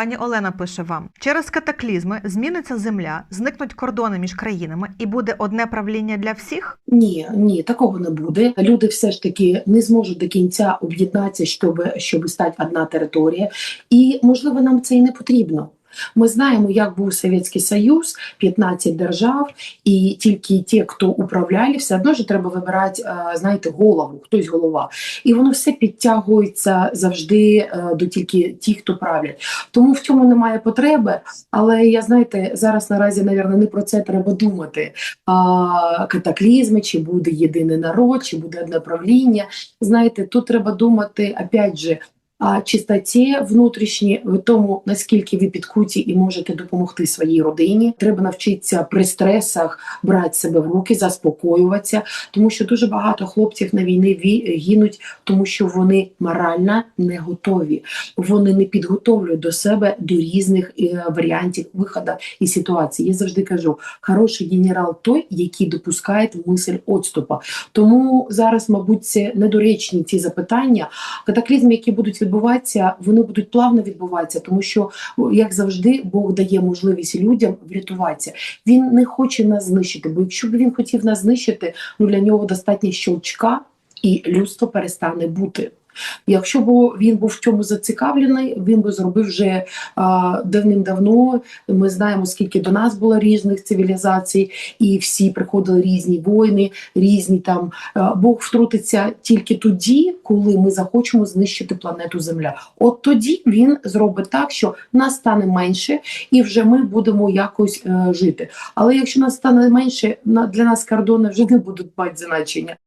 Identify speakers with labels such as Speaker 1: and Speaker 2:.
Speaker 1: Пані Олена пише вам: через катаклізми зміниться земля, зникнуть кордони між країнами, і буде одне правління для всіх.
Speaker 2: Ні, ні, такого не буде. Люди все ж таки не зможуть до кінця об'єднатися, щоб, щоб стати одна територія, і можливо нам це і не потрібно. Ми знаємо, як був Совєтський Союз, 15 держав, і тільки ті, хто управляли, все одно ж треба вибирати, е, знаєте, голову, хтось голова. І воно все підтягується завжди е, до тільки ті, хто правлять. Тому в цьому немає потреби. Але я знаєте, зараз наразі, навірно, не про це треба думати а, катаклізми, чи буде єдиний народ, чи буде одне правління. Знаєте, тут треба думати, опять же, чистоті внутрішній, в тому, наскільки ви підкуті і можете допомогти своїй родині. Треба навчитися при стресах брати себе в руки, заспокоюватися, тому що дуже багато хлопців на війні ві- гинуть, тому що вони морально не готові. Вони не підготовлюють до себе до різних е, варіантів виходу і ситуацій. Я завжди кажу, хороший генерал той, який допускає мисль відступу. Тому зараз, мабуть, це недоречні ці запитання. Катаклізми, які будуть відбуватися, вони будуть плавно відбуватися, тому що, як завжди, Бог дає можливість людям врятуватися. Він не хоче нас знищити, бо якщо б він хотів нас знищити, ну для нього достатньо щелчка, і людство перестане бути. Якщо б він був в цьому зацікавлений, він би зробив вже давним-давно. Ми знаємо, скільки до нас було різних цивілізацій, і всі приходили різні воїни, різні там. Бог втрутиться тільки тоді, коли ми захочемо знищити планету Земля. От тоді він зробить так, що нас стане менше, і вже ми будемо якось е, жити. Але якщо нас стане менше, для нас кордони вже не будуть мати значення.